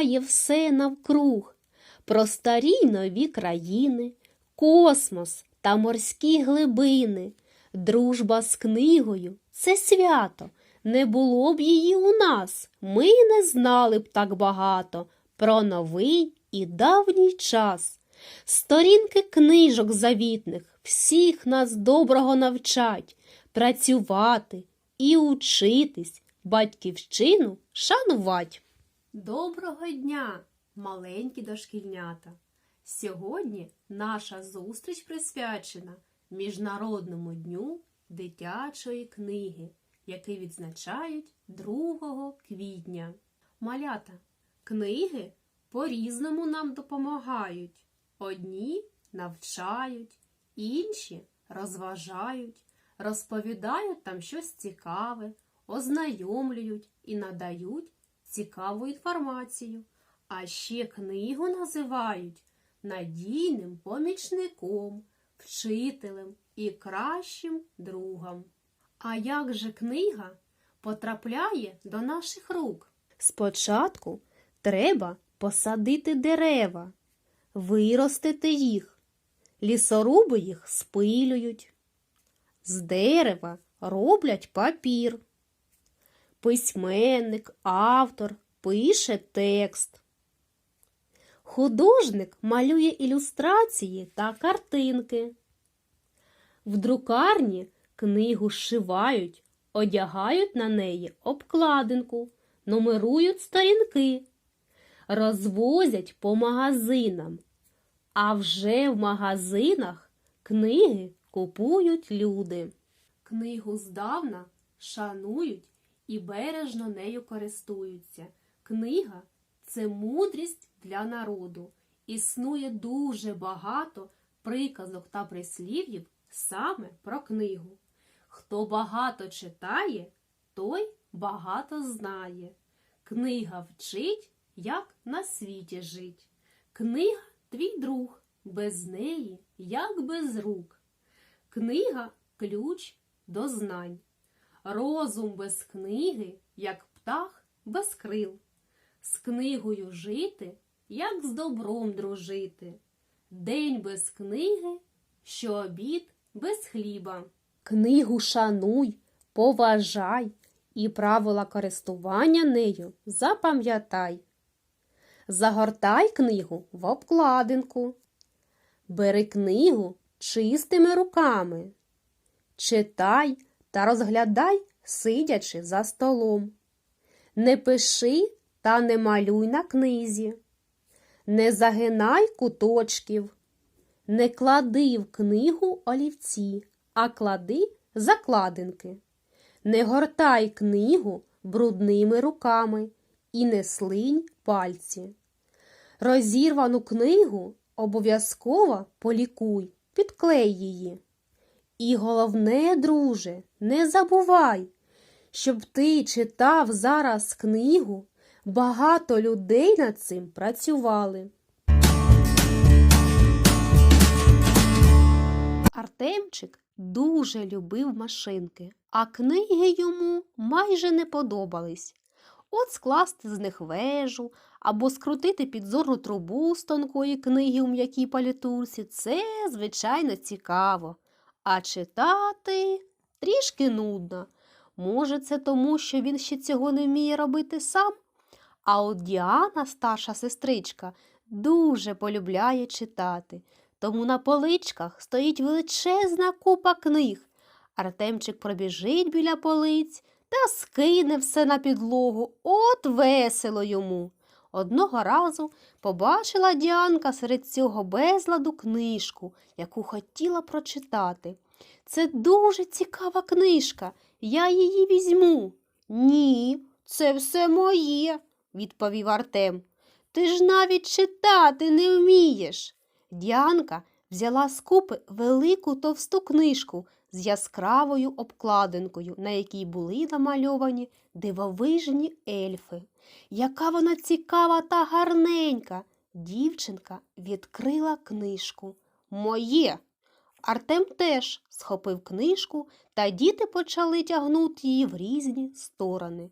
Знає все навкруг про старі нові країни, космос та морські глибини. Дружба з книгою це свято. Не було б її у нас, ми не знали б так багато про новий і давній час. Сторінки книжок завітних всіх нас доброго навчать, працювати і учитись, батьківщину шанувать. Доброго дня, маленькі дошкільнята! Сьогодні наша зустріч присвячена Міжнародному дню дитячої книги, який відзначають 2 квітня. Малята, книги по-різному нам допомагають. Одні навчають, інші розважають, розповідають там щось цікаве, ознайомлюють і надають цікаву інформацію. А ще книгу називають надійним помічником, вчителем і кращим другом. А як же книга потрапляє до наших рук? Спочатку треба посадити дерева, виростити їх. Лісоруби їх спилюють. З дерева роблять папір. Письменник, автор пише текст. Художник малює ілюстрації та картинки. В друкарні книгу зшивають, одягають на неї обкладинку, нумерують сторінки, розвозять по магазинам. А вже в магазинах книги купують люди. Книгу здавна шанують і бережно нею користуються. Книга це мудрість для народу. Існує дуже багато приказок та прислів'їв саме про книгу. Хто багато читає, той багато знає. Книга вчить, як на світі жить. Книга твій друг, без неї, як без рук. Книга ключ до знань. Розум без книги, як птах без крил. З книгою жити, як з добром дружити. День без книги, що обід без хліба. Книгу шануй, поважай і правила користування нею запам'ятай. Загортай книгу в обкладинку. Бери книгу чистими руками. Читай та розглядай, сидячи за столом. Не пиши та не малюй на книзі. Не загинай куточків. Не клади в книгу олівці, а клади закладинки. Не гортай книгу брудними руками і не слинь пальці. Розірвану книгу обов'язково полікуй, підклей її. І головне, друже, не забувай, щоб ти читав зараз книгу, багато людей над цим працювали. Артемчик дуже любив машинки, а книги йому майже не подобались. От скласти з них вежу або скрутити підзорну трубу з тонкої книги у м'якій палітурці це, звичайно, цікаво. А читати трішки нудно. Може, це тому, що він ще цього не вміє робити сам? А от Діана, старша сестричка, дуже полюбляє читати, тому на поличках стоїть величезна купа книг. Артемчик пробіжить біля полиць та скине все на підлогу. От весело йому. Одного разу побачила Діанка серед цього безладу книжку, яку хотіла прочитати. Це дуже цікава книжка. Я її візьму. Ні, це все моє, відповів Артем. Ти ж навіть читати не вмієш. Діанка взяла з купи велику товсту книжку з яскравою обкладинкою, на якій були намальовані дивовижні ельфи. Яка вона цікава та гарненька. Дівчинка відкрила книжку. Моє. Артем теж схопив книжку, та діти почали тягнути її в різні сторони.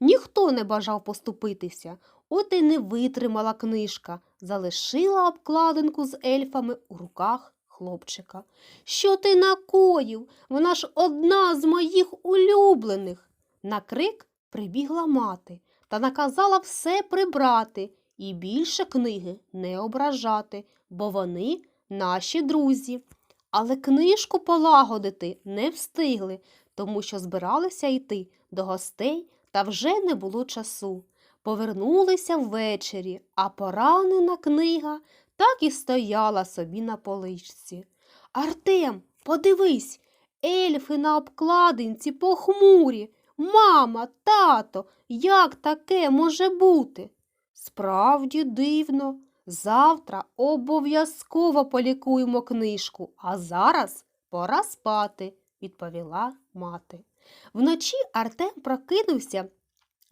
Ніхто не бажав поступитися, от і не витримала книжка, залишила обкладинку з ельфами у руках хлопчика. Що ти накоїв? Вона ж одна з моїх улюблених. На крик прибігла мати та наказала все прибрати і більше книги не ображати, бо вони наші друзі. Але книжку полагодити не встигли, тому що збиралися йти до гостей та вже не було часу. Повернулися ввечері, а поранена книга так і стояла собі на поличці. Артем, подивись, ельфи на обкладинці похмурі. Мама, тато, як таке може бути? Справді дивно. Завтра обов'язково полікуємо книжку, а зараз пора спати, відповіла мати. Вночі Артем прокинувся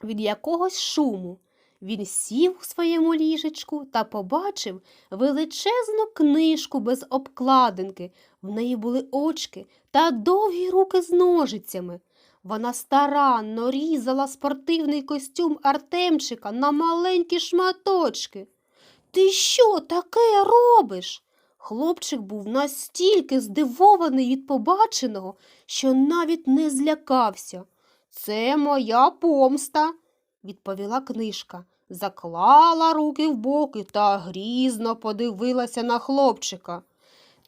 від якогось шуму. Він сів у своєму ліжечку та побачив величезну книжку без обкладинки. В неї були очки та довгі руки з ножицями. Вона старанно різала спортивний костюм Артемчика на маленькі шматочки. Ти що таке робиш? Хлопчик був настільки здивований від побаченого, що навіть не злякався. Це моя помста, відповіла книжка, заклала руки в боки та грізно подивилася на хлопчика.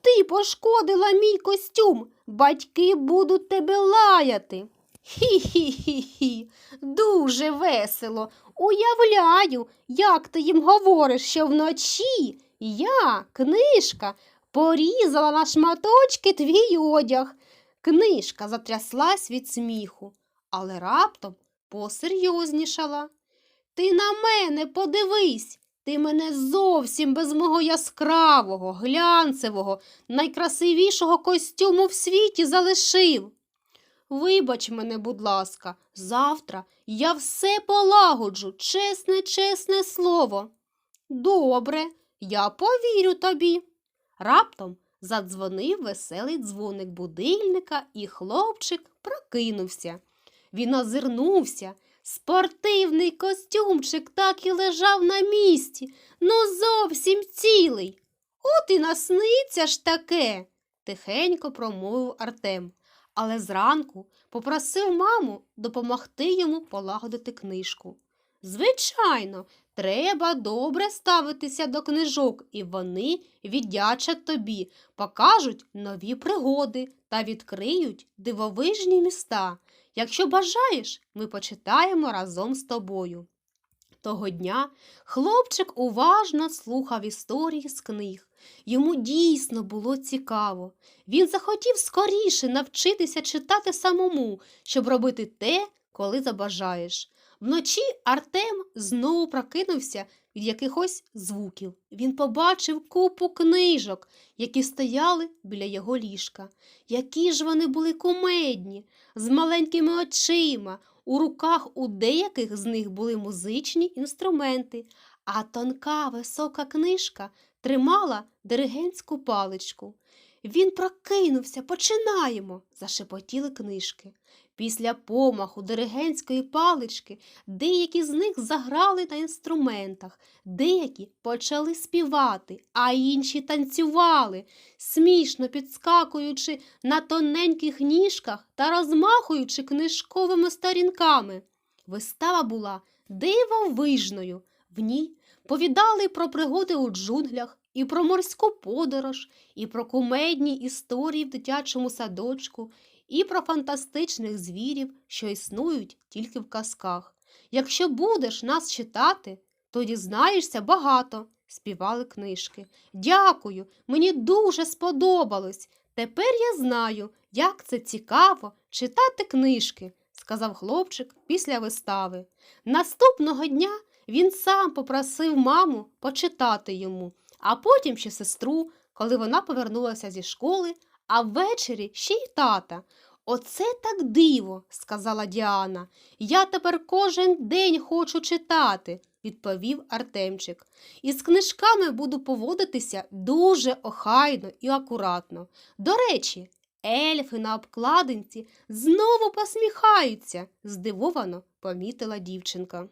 Ти пошкодила мій костюм, батьки будуть тебе лаяти. Хі-хі-хі-хі, дуже весело. Уявляю, як ти їм говориш, що вночі я, книжка, порізала на шматочки твій одяг. Книжка затряслась від сміху, але раптом посерйознішала. Ти на мене подивись, ти мене зовсім без мого яскравого, глянцевого, найкрасивішого костюму в світі залишив. Вибач мене, будь ласка, завтра я все полагоджу, чесне, чесне слово. Добре, я повірю тобі. Раптом задзвонив веселий дзвоник будильника, і хлопчик прокинувся. Він озирнувся. Спортивний костюмчик так і лежав на місці, ну зовсім цілий. От і насниться ж таке, тихенько промовив Артем але зранку попросив маму допомогти йому полагодити книжку. Звичайно, треба добре ставитися до книжок, і вони віддячать тобі, покажуть нові пригоди та відкриють дивовижні міста. Якщо бажаєш, ми почитаємо разом з тобою. Того дня хлопчик уважно слухав історії з книг. Йому дійсно було цікаво. Він захотів скоріше навчитися читати самому, щоб робити те, коли забажаєш. Вночі Артем знову прокинувся від якихось звуків. Він побачив купу книжок, які стояли біля його ліжка. Які ж вони були кумедні, з маленькими очима. У руках у деяких з них були музичні інструменти, а тонка висока книжка тримала диригентську паличку. Він прокинувся, починаємо, зашепотіли книжки. Після помаху диригентської палички деякі з них заграли на інструментах, деякі почали співати, а інші танцювали, смішно підскакуючи на тоненьких ніжках та розмахуючи книжковими сторінками. Вистава була дивовижною. В ній повідали про пригоди у джунглях, і про морську подорож, і про кумедні історії в дитячому садочку, і про фантастичних звірів, що існують тільки в казках. Якщо будеш нас читати, то дізнаєшся багато, співали книжки. Дякую, мені дуже сподобалось. Тепер я знаю, як це цікаво читати книжки, сказав хлопчик після вистави. Наступного дня він сам попросив маму почитати йому, а потім ще сестру, коли вона повернулася зі школи, а ввечері ще й тата. Оце так диво, сказала Діана. Я тепер кожен день хочу читати, відповів Артемчик. Із книжками буду поводитися дуже охайно і акуратно. До речі, Ельфи на обкладинці знову посміхаються, здивовано помітила дівчинка.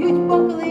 huge bungalow.